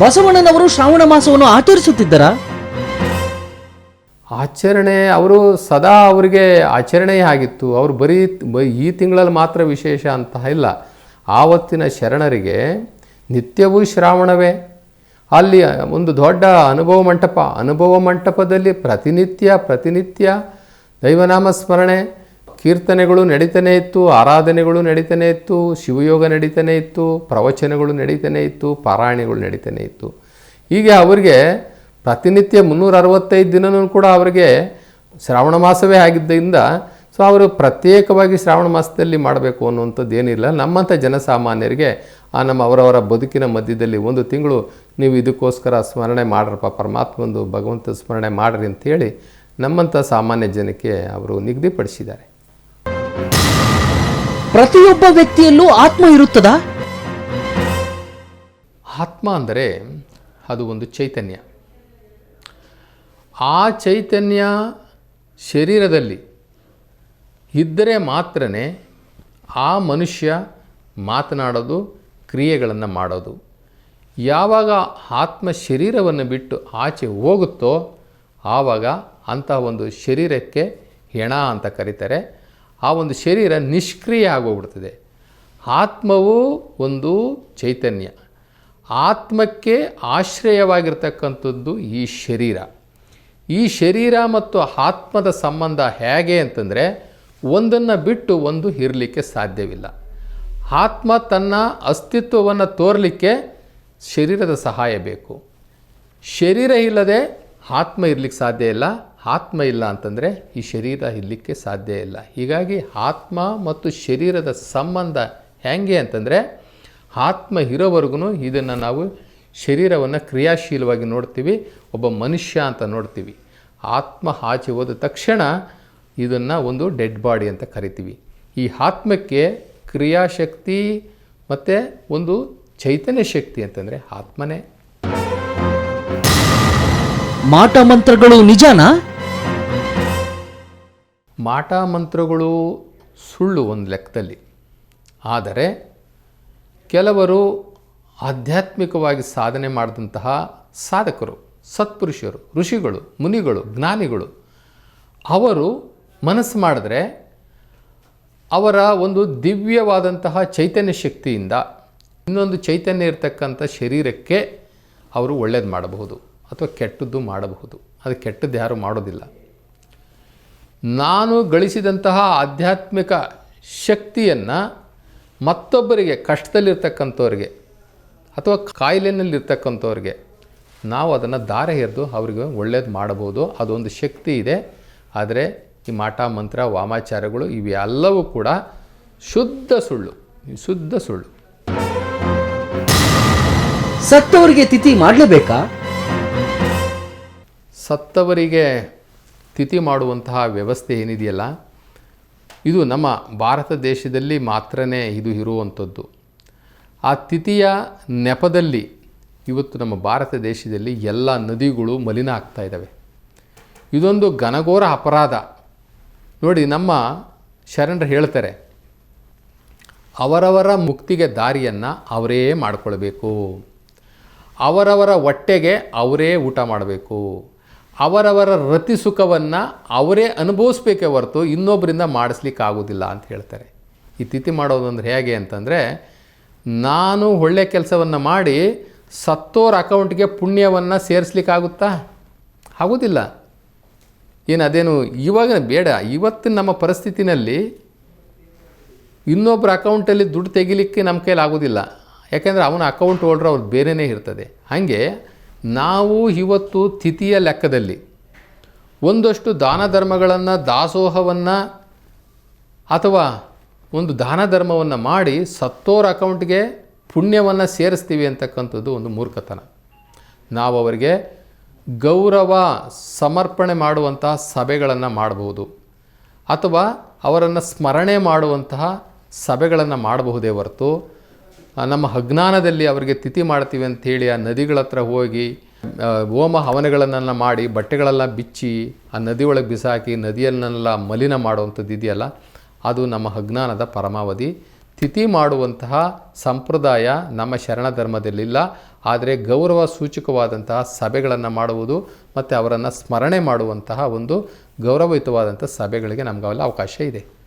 ಬಸವಣ್ಣನವರು ಶ್ರಾವಣ ಮಾಸವನ್ನು ಆಚರಿಸುತ್ತಿದ್ದರ? ಆಚರಣೆ, ಅವರು ಸದಾ ಅವರಿಗೆ ಆಚರಣೆಯೇ ಆಗಿತ್ತು. ಅವರು ಬರೀ ಈ ತಿಂಗಳಲ್ಲಿ ಮಾತ್ರ ವಿಶೇಷ ಅಂತ ಇಲ್ಲ. ಆವತ್ತಿನ ಶರಣರಿಗೆ ನಿತ್ಯವೂ ಶ್ರಾವಣವೇ. ಅಲ್ಲಿ ಒಂದು ದೊಡ್ಡ ಅನುಭವ ಮಂಟಪ. ಅನುಭವ ಮಂಟಪದಲ್ಲಿ ಪ್ರತಿನಿತ್ಯ ಪ್ರತಿನಿತ್ಯ ದೈವನಾಮ ಸ್ಮರಣೆ ಕೀರ್ತನೆಗಳು ನಡೀತಾನೆ ಇತ್ತು, ಆರಾಧನೆಗಳು ನಡೀತಾನೆ ಇತ್ತು, ಶಿವಯೋಗ ನಡೀತಾನೆ ಇತ್ತು, ಪ್ರವಚನಗಳು ನಡೀತಾನೆ ಇತ್ತು, ಪಾರಾಯಣಗಳು ನಡೀತಾನೆ ಇತ್ತು. ಹೀಗೆ ಅವರಿಗೆ ಪ್ರತಿನಿತ್ಯ ಮುನ್ನೂರ ಅರವತ್ತೈದು ದಿನವೂ ಕೂಡ ಅವರಿಗೆ ಶ್ರಾವಣ ಮಾಸವೇ ಆಗಿದ್ದರಿಂದ, ಸೊ ಅವರು ಪ್ರತ್ಯೇಕವಾಗಿ ಶ್ರಾವಣ ಮಾಸದಲ್ಲಿ ಮಾಡಬೇಕು ಅನ್ನುವಂಥದ್ದು ಏನಿಲ್ಲ. ನಮ್ಮಂಥ ಜನಸಾಮಾನ್ಯರಿಗೆ ಆ ನಮ್ಮ ಅವರವರ ಬದುಕಿನ ಮಧ್ಯದಲ್ಲಿ ಒಂದು ತಿಂಗಳು ನೀವು ಇದಕ್ಕೋಸ್ಕರ ಸ್ಮರಣೆ ಮಾಡ್ರಪ್ಪ ಪರಮಾತ್ಮಂದು ಭಗವಂತ ಸ್ಮರಣೆ ಮಾಡ್ರಿ ಅಂತೇಳಿ ನಮ್ಮಂಥ ಸಾಮಾನ್ಯ ಜನಕ್ಕೆ ಅವರು ನಿಗದಿಪಡಿಸಿದ್ದಾರೆ. ಪ್ರತಿಯೊಬ್ಬ ವ್ಯಕ್ತಿಯಲ್ಲೂ ಆತ್ಮ ಇರುತ್ತದಾ? ಆತ್ಮ ಅಂದರೆ ಅದು ಒಂದು ಚೈತನ್ಯ. ಆ ಚೈತನ್ಯ ಶರೀರದಲ್ಲಿ ಇದ್ದರೆ ಮಾತ್ರ ಆ ಮನುಷ್ಯ ಮಾತನಾಡೋದು, ಕ್ರಿಯೆಗಳನ್ನು ಮಾಡೋದು. ಯಾವಾಗ ಆತ್ಮ ಶರೀರವನ್ನು ಬಿಟ್ಟು ಆಚೆ ಹೋಗುತ್ತೋ ಆವಾಗ ಅಂತಹ ಒಂದು ಶರೀರಕ್ಕೆ ಹೆಣ ಅಂತ ಕರೀತಾರೆ. ಆ ಒಂದು ಶರೀರ ನಿಷ್ಕ್ರಿಯ ಆಗೋಗ್ಬಿಡ್ತದೆ. ಆತ್ಮವು ಒಂದು ಚೈತನ್ಯ. ಆತ್ಮಕ್ಕೆ ಆಶ್ರಯವಾಗಿರ್ತಕ್ಕಂಥದ್ದು ಈ ಶರೀರ. ಈ ಶರೀರ ಮತ್ತು ಆತ್ಮದ ಸಂಬಂಧ ಹೇಗೆ ಅಂತಂದರೆ ಒಂದನ್ನು ಬಿಟ್ಟು ಒಂದು ಇರಲಿಕ್ಕೆ ಸಾಧ್ಯವಿಲ್ಲ. ಆತ್ಮ ತನ್ನ ಅಸ್ತಿತ್ವವನ್ನು ತೋರಲಿಕ್ಕೆ ಶರೀರದ ಸಹಾಯ ಬೇಕು. ಶರೀರ ಇಲ್ಲದೆ ಆತ್ಮ ಇರಲಿಕ್ಕೆ ಸಾಧ್ಯ ಇಲ್ಲ. ಆತ್ಮ ಇಲ್ಲ ಅಂತಂದರೆ ಈ ಶರೀರ ಇರಲಿಕ್ಕೆ ಸಾಧ್ಯ ಇಲ್ಲ. ಹೀಗಾಗಿ ಆತ್ಮ ಮತ್ತು ಶರೀರದ ಸಂಬಂಧ ಹೇಗೆ ಅಂತಂದರೆ ಆತ್ಮ ಇರೋವರೆಗೂ ಇದನ್ನು ನಾವು ಶರೀರವನ್ನು ಕ್ರಿಯಾಶೀಲವಾಗಿ ನೋಡ್ತೀವಿ, ಒಬ್ಬ ಮನುಷ್ಯ ಅಂತ ನೋಡ್ತೀವಿ. ಆತ್ಮ ಆಚೆ ಹೋದ ತಕ್ಷಣ ಇದನ್ನು ಒಂದು ಡೆಡ್ ಬಾಡಿ ಅಂತ ಕರಿತೀವಿ. ಈ ಆತ್ಮಕ್ಕೆ ಕ್ರಿಯಾಶಕ್ತಿ ಮತ್ತು ಒಂದು ಚೈತನ್ಯ ಶಕ್ತಿ ಅಂತಂದರೆ ಆತ್ಮನೇ. ಮಾಟ ಮಂತ್ರಗಳು ನಿಜಾನಾ? ಮಾಟ ಮಂತ್ರಗಳು ಸುಳ್ಳು ಒಂದು ಲೆಕ್ಕದಲ್ಲಿ. ಆದರೆ ಕೆಲವರು ಆಧ್ಯಾತ್ಮಿಕವಾಗಿ ಸಾಧನೆ ಮಾಡಿದಂತಹ ಸಾಧಕರು, ಸತ್ಪುರುಷರು, ಋಷಿಗಳು, ಮುನಿಗಳು, ಜ್ಞಾನಿಗಳು, ಅವರು ಮನಸ್ಸು ಮಾಡಿದ್ರೆ ಅವರ ಒಂದು ದಿವ್ಯವಾದಂತಹ ಚೈತನ್ಯ ಶಕ್ತಿಯಿಂದ ಇನ್ನೊಂದು ಚೈತನ್ಯ ಇರತಕ್ಕಂಥ ಶರೀರಕ್ಕೆ ಅವರು ಒಳ್ಳೇದು ಮಾಡಬಹುದು ಅಥವಾ ಕೆಟ್ಟದ್ದು ಮಾಡಬಹುದು. ಅದು ಕೆಟ್ಟದ್ದು ಯಾರೂ ಮಾಡೋದಿಲ್ಲ. ನಾನು ಗಳಿಸಿದಂತಹ ಆಧ್ಯಾತ್ಮಿಕ ಶಕ್ತಿಯನ್ನು ಮತ್ತೊಬ್ಬರಿಗೆ ಕಷ್ಟದಲ್ಲಿರ್ತಕ್ಕಂಥವ್ರಿಗೆ ಅಥವಾ ಕಾಯಿಲೆಯಲ್ಲಿರ್ತಕ್ಕಂಥವ್ರಿಗೆ ನಾವು ಅದನ್ನು ದಾರ ಎರೆದು ಅವರಿಗೆ ಒಳ್ಳೇದು ಮಾಡಬಹುದು. ಅದೊಂದು ಶಕ್ತಿ ಇದೆ. ಆದರೆ ಈ ಮಾಟ ಮಂತ್ರ ವಾಮಾಚಾರಗಳು ಇವೆಲ್ಲವೂ ಕೂಡ ಶುದ್ಧ ಸುಳ್ಳು. ಶುದ್ಧ ಸುಳ್ಳು. ಸತ್ತವರಿಗೆ ತಿಥಿ ಮಾಡಲೇಬೇಕಾ? ಸತ್ತವರಿಗೆ ತಿಥಿ ಮಾಡುವಂತಹ ವ್ಯವಸ್ಥೆ ಏನಿದೆಯಲ್ಲ, ಇದು ನಮ್ಮ ಭಾರತ ದೇಶದಲ್ಲಿ ಮಾತ್ರನೇ ಇದು ಇರುವಂಥದ್ದು. ಆ ತಿಥಿಯ ನೆಪದಲ್ಲಿ ಇವತ್ತು ನಮ್ಮ ಭಾರತ ದೇಶದಲ್ಲಿ ಎಲ್ಲ ನದಿಗಳು ಮಲಿನ ಆಗ್ತಾ ಇದ್ದಾವೆ. ಇದೊಂದು ಘನಘೋರ ಅಪರಾಧ. ನೋಡಿ, ನಮ್ಮ ಶರಣರು ಹೇಳ್ತಾರೆ, ಅವರವರ ಮುಕ್ತಿಗೆ ದಾರಿಯನ್ನು ಅವರೇ ಮಾಡಿಕೊಳ್ಬೇಕು. ಅವರವರ ಹೊಟ್ಟೆಗೆ ಅವರೇ ಊಟ ಮಾಡಬೇಕು. ಅವರವರ ರತಿ ಸುಖವನ್ನು ಅವರೇ ಅನುಭವಿಸ್ಬೇಕೇ ಹೊರತು ಇನ್ನೊಬ್ಬರಿಂದ ಮಾಡಿಸ್ಲಿಕ್ಕೆ ಆಗೋದಿಲ್ಲ ಅಂತ ಹೇಳ್ತಾರೆ. ಈ ತಿಥಿ ಮಾಡೋದು ಹೇಗೆ ಅಂತಂದರೆ, ನಾನು ಒಳ್ಳೆ ಕೆಲಸವನ್ನು ಮಾಡಿ ಸತ್ತೋರ ಅಕೌಂಟ್ಗೆ ಪುಣ್ಯವನ್ನು ಸೇರಿಸ್ಲಿಕ್ಕಾಗುತ್ತಾ? ಆಗೋದಿಲ್ಲ ಏನು ಅದೇನು, ಇವಾಗ ಬೇಡ, ಇವತ್ತಿನ ನಮ್ಮ ಪರಿಸ್ಥಿತಿನಲ್ಲಿ ಇನ್ನೊಬ್ಬರ ಅಕೌಂಟಲ್ಲಿ ದುಡ್ಡು ತೆಗಿಲಿಕ್ಕೆ ನಮ್ಮ ಕೈಲಿ ಆಗೋದಿಲ್ಲ ಯಾಕೆಂದರೆ ಅವನ ಅಕೌಂಟ್ ಹೋಲ್ಡ್ರ್ ಅವ್ರು ಬೇರೆಯೇ ಇರ್ತದೆ. ಹಾಗೆ ನಾವು ಇವತ್ತು ತಿಥಿಯ ಲೆಕ್ಕದಲ್ಲಿ ಒಂದಷ್ಟು ದಾನ ಧರ್ಮಗಳನ್ನು, ದಾಸೋಹವನ್ನು ಅಥವಾ ಒಂದು ದಾನ ಧರ್ಮವನ್ನು ಮಾಡಿ ಸತ್ತೋರ ಅಕೌಂಟ್ಗೆ ಪುಣ್ಯವನ್ನು ಸೇರಿಸ್ತೀವಿ ಅಂತಕ್ಕಂಥದ್ದು ಒಂದು ಮೂರ್ಖತನ. ನಾವು ಅವರಿಗೆ ಗೌರವ ಸಮರ್ಪಣೆ ಮಾಡುವಂತಹ ಸಭೆಗಳನ್ನು ಮಾಡಬಹುದು ಅಥವಾ ಅವರನ್ನು ಸ್ಮರಣೆ ಮಾಡುವಂತಹ ಸಭೆಗಳನ್ನು ಮಾಡಬಹುದೇ ಹೊರತು ನಮ್ಮ ಅಜ್ಞಾನದಲ್ಲಿ ಅವರಿಗೆ ತಿಥಿ ಮಾಡ್ತೀವಿ ಅಂಥೇಳಿ ಆ ನದಿಗಳ ಹತ್ರ ಹೋಗಿ ಹೋಮ ಹವನಗಳನ್ನೆಲ್ಲ ಮಾಡಿ ಬಟ್ಟೆಗಳೆಲ್ಲ ಬಿಚ್ಚಿ ಆ ನದಿಯೊಳಗೆ ಬಿಸಾಕಿ ನದಿಯನ್ನೆಲ್ಲ ಮಲಿನ ಮಾಡುವಂಥದ್ದು ಇದೆಯಲ್ಲ, ಅದು ನಮ್ಮ ಅಜ್ಞಾನದ ಪರಮಾವಧಿ. ತಿಥಿ ಮಾಡುವಂತಹ ಸಂಪ್ರದಾಯ ನಮ್ಮ ಶರಣ ಧರ್ಮದಲ್ಲಿಲ್ಲ ಆದರೆ ಗೌರವ ಸೂಚಕವಾದಂತಹ ಸಭೆಗಳನ್ನು ಮಾಡುವುದು ಮತ್ತು ಅವರನ್ನು ಸ್ಮರಣೆ ಮಾಡುವಂತಹ ಒಂದು ಗೌರವಯುತವಾದಂಥ ಸಭೆಗಳಿಗೆ ನಮಗಾವೆಲ್ಲ ಅವಕಾಶ ಇದೆ.